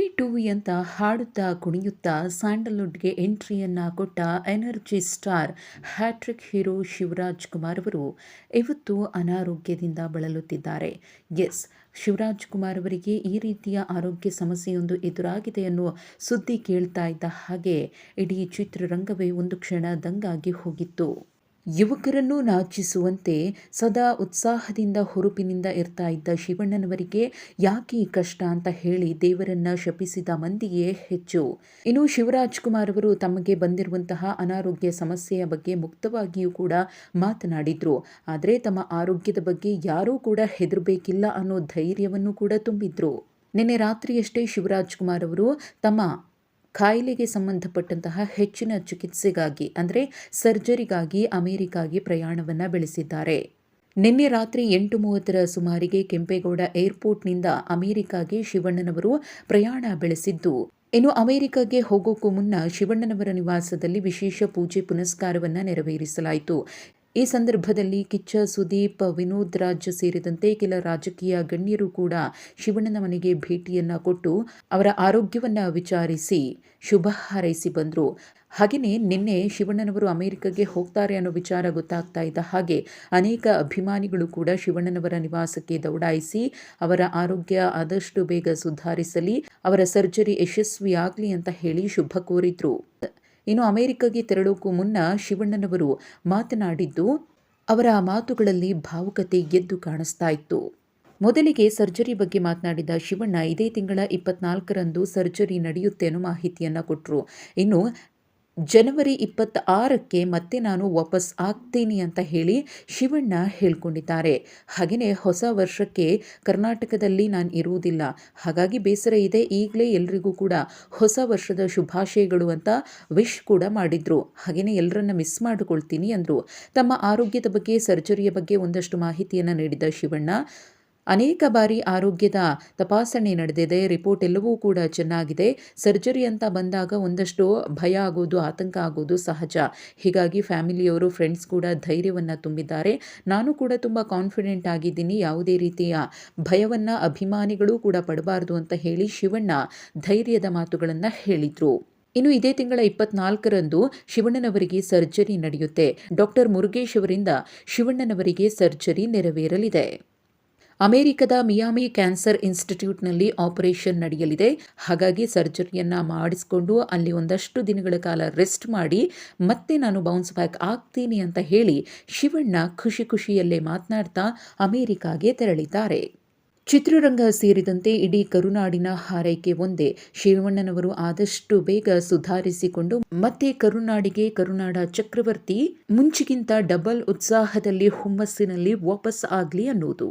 ಟುವಿ ಟುವಿ ಅಂತ ಹಾಡುತ್ತಾ ಕುಣಿಯುತ್ತಾ ಸ್ಯಾಂಡಲ್ವುಡ್ಗೆ ಎಂಟ್ರಿಯನ್ನು ಕೊಟ್ಟ energy star hattrick hero Shivaraj Kumar ಅವರು ಇವತ್ತು ಅನಾರೋಗ್ಯದಿಂದ ಬಳಲುತ್ತಿದ್ದಾರೆ. ಎಸ್, ಶಿವರಾಜ್ ಕುಮಾರ್ ಅವರಿಗೆ ಈ ರೀತಿಯ ಆರೋಗ್ಯ ಸಮಸ್ಯೆಯೊಂದು ಎದುರಾಗಿದೆ ಅನ್ನುವ ಸುದ್ದಿ ಕೇಳ್ತಾ ಇದ್ದ ಹಾಗೆ ಇಡೀ ಚಿತ್ರರಂಗವೇ ಒಂದು ಕ್ಷಣ ದಂಗಾಗಿ ಹೋಗಿತ್ತು. ಯುವಕರನ್ನು ನಾಚಿಸುವಂತೆ ಸದಾ ಉತ್ಸಾಹದಿಂದ ಹುರುಪಿನಿಂದ ಇರ್ತಾ ಇದ್ದ ಶಿವಣ್ಣನವರಿಗೆ ಯಾಕೆ ಕಷ್ಟ ಅಂತ ಹೇಳಿ ದೇವರನ್ನ ಶಪಿಸಿದ ಮಂದಿಯೇ ಹೆಚ್ಚು. ಇನ್ನು ಶಿವರಾಜ್ ಕುಮಾರ್ ಅವರು ತಮಗೆ ಬಂದಿರುವಂತಹ ಅನಾರೋಗ್ಯ ಸಮಸ್ಯೆಯ ಬಗ್ಗೆ ಮುಕ್ತವಾಗಿಯೂ ಕೂಡ ಮಾತನಾಡಿದ್ರು. ಆದರೆ ತಮ್ಮ ಆರೋಗ್ಯದ ಬಗ್ಗೆ ಯಾರೂ ಕೂಡ ಹೆದರಬೇಕಿಲ್ಲ ಅನ್ನೋ ಧೈರ್ಯವನ್ನು ಕೂಡ ತುಂಬಿದ್ರು. ನಿನ್ನೆ ರಾತ್ರಿಯಷ್ಟೇ ಶಿವರಾಜ್ ಕುಮಾರ್ ಅವರು ತಮ್ಮ ಕಾಯಿಲೆಗೆ ಸಂಬಂಧಪಟ್ಟಂತಹ ಹೆಚ್ಚಿನ ಚಿಕಿತ್ಸೆಗಾಗಿ, ಅಂದರೆ ಸರ್ಜರಿಗಾಗಿ ಅಮೆರಿಕಾಗೆ ಪ್ರಯಾಣವನ್ನು ಬೆಳೆಸಿದ್ದಾರೆ. ನಿನ್ನೆ ರಾತ್ರಿ ಎಂಟು ಮೂವತ್ತರ ಸುಮಾರಿಗೆ ಕೆಂಪೇಗೌಡ ಏರ್ಪೋರ್ಟ್ನಿಂದ ಅಮೆರಿಕಾಗೆ ಶಿವಣ್ಣನವರು ಪ್ರಯಾಣ ಬೆಳೆಸಿದ್ದು, ಇನ್ನು ಅಮೆರಿಕಾಗೆ ಹೋಗೋಕ್ಕೂ ಮುನ್ನ ಶಿವಣ್ಣನವರ ನಿವಾಸದಲ್ಲಿ ವಿಶೇಷ ಪೂಜೆ ಪುನಸ್ಕಾರವನ್ನು ನೆರವೇರಿಸಲಾಯಿತು. ಈ ಸಂದರ್ಭದಲ್ಲಿ ಕಿಚ್ಚ, ಸುದೀಪ್, ವಿನೋದ್ ರಾಜ್ ಸೇರಿದಂತೆ ಕೆಲ ರಾಜಕೀಯ ಗಣ್ಯರು ಕೂಡ ಶಿವಣ್ಣನ ಮನೆಗೆ ಭೇಟಿಯನ್ನ ಕೊಟ್ಟು ಅವರ ಆರೋಗ್ಯವನ್ನ ವಿಚಾರಿಸಿ ಶುಭ ಹಾರೈಸಿ ಬಂದರು. ಹಾಗೆಯೇ ನಿನ್ನೆ ಶಿವಣ್ಣನವರು ಅಮೆರಿಕಗೆ ಹೋಗ್ತಾರೆ ಅನ್ನೋ ವಿಚಾರ ಗೊತ್ತಾಗ್ತಾ ಇದ್ದ ಹಾಗೆ ಅನೇಕ ಅಭಿಮಾನಿಗಳು ಕೂಡ ಶಿವಣ್ಣನವರ ನಿವಾಸಕ್ಕೆ ದೌಡಾಯಿಸಿ ಅವರ ಆರೋಗ್ಯ ಆದಷ್ಟು ಬೇಗ ಸುಧಾರಿಸಲಿ, ಅವರ ಸರ್ಜರಿ ಯಶಸ್ವಿಯಾಗಲಿ ಅಂತ ಹೇಳಿ ಶುಭ ಕೋರಿದ್ರು. ಇನ್ನು ಅಮೆರಿಕಗೆ ತೆರಳೋಕ್ಕೂ ಮುನ್ನ ಶಿವಣ್ಣನವರು ಮಾತನಾಡಿದ್ದು, ಅವರ ಮಾತುಗಳಲ್ಲಿ ಭಾವುಕತೆ ಎದ್ದು ಕಾಣಿಸ್ತಾ ಇತ್ತು. ಮೊದಲಿಗೆ ಸರ್ಜರಿ ಬಗ್ಗೆ ಮಾತನಾಡಿದ ಶಿವಣ್ಣ, ಇದೇ ತಿಂಗಳ ಇಪ್ಪತ್ನಾಲ್ಕರಂದು ಸರ್ಜರಿ ನಡೆಯುತ್ತೆ ಅನ್ನೋ ಮಾಹಿತಿಯನ್ನು ಕೊಟ್ಟರು ಇನ್ನು ಜನವರಿ ಇಪ್ಪತ್ತಾರಕ್ಕೆ ಮತ್ತೆ ನಾನು ವಾಪಸ್ ಆಗ್ತೀನಿ ಅಂತ ಹೇಳಿ ಶಿವಣ್ಣ ಹೇಳ್ಕೊಂಡಿದ್ದಾರೆ. ಹಾಗೆಯೇ ಹೊಸ ವರ್ಷಕ್ಕೆ ಕರ್ನಾಟಕದಲ್ಲಿ ನಾನು ಇರುವುದಿಲ್ಲ. ಹಾಗಾಗಿ ಬೇಸರ ಇದೆ. ಈಗಲೇ ಎಲ್ರಿಗೂ ಕೂಡ ಹೊಸ ವರ್ಷದ ಶುಭಾಶಯಗಳು ಅಂತ ವಿಶ್ ಕೂಡ ಮಾಡಿದ್ರು. ಹಾಗೆಯೇ ಎಲ್ಲರನ್ನ ಮಿಸ್ ಮಾಡಿಕೊಳ್ತೀನಿ ಅಂದರು. ತಮ್ಮ ಆರೋಗ್ಯದ ಬಗ್ಗೆ ಸರ್ಜರಿಯ ಬಗ್ಗೆ ಒಂದಷ್ಟು ಮಾಹಿತಿಯನ್ನು ನೀಡಿದ ಶಿವಣ್ಣ ಅನೇಕ ಬಾರಿ ಆರೋಗ್ಯದ ತಪಾಸಣೆ ನಡೆದಿದೆ. ರಿಪೋರ್ಟ್ ಎಲ್ಲವೂ ಕೂಡ ಚೆನ್ನಾಗಿದೆ. ಸರ್ಜರಿ ಅಂತ ಬಂದಾಗ ಒಂದಷ್ಟು ಭಯ ಆಗೋದು, ಆತಂಕ ಆಗೋದು ಸಹಜ. ಹೀಗಾಗಿ ಫ್ಯಾಮಿಲಿಯವರು, ಫ್ರೆಂಡ್ಸ್ ಕೂಡ ಧೈರ್ಯವನ್ನು ತುಂಬಿದ್ದಾರೆ. ನಾನು ಕೂಡ ತುಂಬ ಕಾನ್ಫಿಡೆಂಟ್ ಆಗಿದ್ದೀನಿ. ಯಾವುದೇ ರೀತಿಯ ಭಯವನ್ನು, ಅಭಿಮಾನಿಗಳು ಕೂಡ ಪಡಬಾರ್ದು ಅಂತ ಹೇಳಿ ಶಿವಣ್ಣ ಧೈರ್ಯದ ಮಾತುಗಳನ್ನು ಹೇಳಿದರು. ಇನ್ನು ಇದೇ ತಿಂಗಳ ಇಪ್ಪತ್ನಾಲ್ಕರಂದು ಶಿವಣ್ಣನವರಿಗೆ ಸರ್ಜರಿ ನಡೆಯುತ್ತೆ. ಡಾಕ್ಟರ್ ಮುರುಗೇಶ್ ಅವರಿಂದ ಶಿವಣ್ಣನವರಿಗೆ ಸರ್ಜರಿ ನೆರವೇರಲಿದೆ. ಅಮೆರಿಕದ ಮಿಯಾಮಿ ಕ್ಯಾನ್ಸರ್ ಇನ್ಸ್ಟಿಟ್ಯೂಟ್ನಲ್ಲಿ ಆಪರೇಷನ್ ನಡೆಯಲಿದೆ. ಹಾಗಾಗಿ ಸರ್ಜರಿಯನ್ನ ಮಾಡಿಸಿಕೊಂಡು ಅಲ್ಲಿ ಒಂದಷ್ಟು ದಿನಗಳ ಕಾಲ ರೆಸ್ಟ್ ಮಾಡಿ ಮತ್ತೆ ನಾನು ಬೌನ್ಸ್ ಬ್ಯಾಕ್ ಆಗ್ತೀನಿ ಅಂತ ಹೇಳಿ ಶಿವಣ್ಣ ಖುಷಿ ಖುಷಿಯಲ್ಲೇ ಮಾತನಾಡ್ತಾ ಅಮೆರಿಕಾಗೆ ತೆರಳಿದ್ದಾರೆ. ಚಿತ್ರರಂಗ ಸೇರಿದಂತೆ ಇಡೀ ಕರುನಾಡಿನ ಹಾರೈಕೆ ಒಂದೇ. ಶಿವಣ್ಣನವರು ಆದಷ್ಟು ಬೇಗ ಸುಧಾರಿಸಿಕೊಂಡು ಮತ್ತೆ ಕರುನಾಡಿಗೆ ಕರುನಾಡ ಚಕ್ರವರ್ತಿ ಮುಂಚಿಗಿಂತ ಡಬಲ್ ಉತ್ಸಾಹದಲ್ಲಿ ಹುಮ್ಮಸ್ಸಿನಲ್ಲಿ ವಾಪಸ್ ಆಗಲಿ ಅನ್ನೋದು.